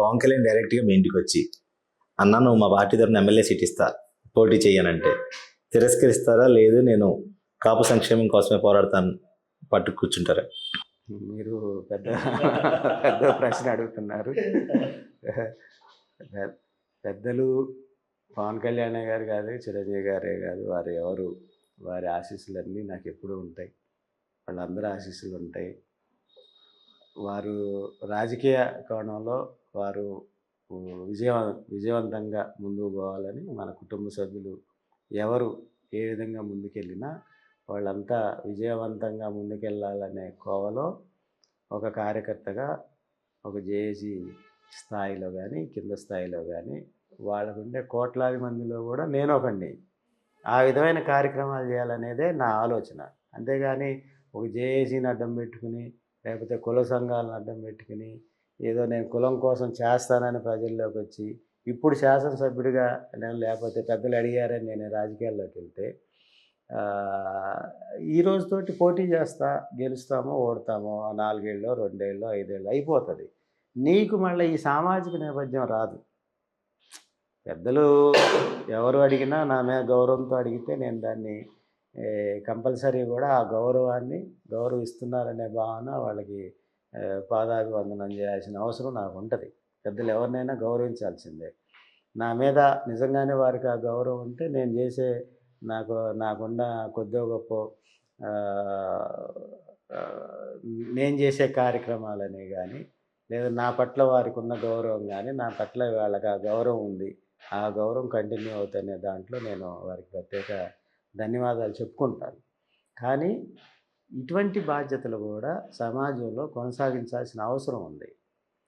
పవన్ కళ్యాణ్ డైరెక్ట్గా మీ ఇంటికి వచ్చి అన్న నువ్వు మా పార్టీ తరఫున ఎమ్మెల్యే సీట్ ఇస్తా పోటీ చేయనంటే తిరస్కరిస్తారా? లేదు నేను కాపు సంక్షేమం కోసమే పోరాడతాను. పట్టు కూర్చుంటారా. మీరు పెద్ద పెద్ద ప్రశ్న అడుగుతున్నారు. పెద్దలు పవన్ కళ్యాణ్ గారు కాదు చిరంజీవి గారే కాదు వారు ఎవరు వారి ఆశీస్సులన్నీ నాకు ఎప్పుడూ ఉంటాయి. వాళ్ళందరూ ఆశీస్సులు ఉంటాయి. వారు రాజకీయ కోణంలో వారు విజయ విజయవంతంగా ముందుకు పోవాలని మన కుటుంబ సభ్యులు ఎవరు ఏ విధంగా ముందుకెళ్ళినా వాళ్ళంతా విజయవంతంగా ముందుకెళ్ళాలనే కోవలో ఒక కార్యకర్తగా ఒక జేఏసీ స్థాయిలో కానీ కింద స్థాయిలో కానీ వాళ్ళకుండే కోట్లాది మందిలో కూడా నేను ఒకండి ఆ విధమైన కార్యక్రమాలు చేయాలనేదే నా ఆలోచన. అంతేగాని ఒక జేఏసీని అడ్డం పెట్టుకుని లేకపోతే కుల సంఘాలను అడ్డం పెట్టుకుని ఏదో నేను కులం కోసం చేస్తానని ప్రజల్లోకి వచ్చి ఇప్పుడు శాసనసభ్యుడిగా నేను లేకపోతే పెద్దలు అడిగారని నేను రాజకీయాల్లోకి వెళ్తే ఈ రోజుతోటి పోటీ చేస్తా గెలుస్తామో ఓడతామో నాలుగేళ్ళు రెండేళ్ళు ఐదేళ్ళు అయిపోతుంది. నీకు మళ్ళీ ఈ సామాజిక నేపథ్యం రాదు. పెద్దలు ఎవరు అడిగినా నా మీద గౌరవంతో అడిగితే నేను దాన్ని కంపల్సరీ కూడా ఆ గౌరవాన్ని గౌరవిస్తున్నారనే భావన వాళ్ళకి పాదాభివందనం చేయాల్సిన అవసరం నాకు ఉంటుంది పెద్దలు ఎవరినైనా గౌరవించాల్సిందే. నా మీద నిజంగానే వారికి ఆ గౌరవం ఉంటే నేను చేసే నాకు నాకున్న కొద్దో గొప్ప నేను చేసే కార్యక్రమాలని కానీ లేదా నా పట్ల వారికి ఉన్న గౌరవం కానీ నా పట్ల వాళ్ళకి ఆ గౌరవం ఉంది. ఆ గౌరవం కంటిన్యూ అవుతున్న దాంట్లో నేను వారికి ప్రత్యేక ధన్యవాదాలు చెప్పుకుంటాను. కానీ ఇటువంటి బాధ్యతలు కూడా సమాజంలో కొనసాగించాల్సిన అవసరం ఉంది.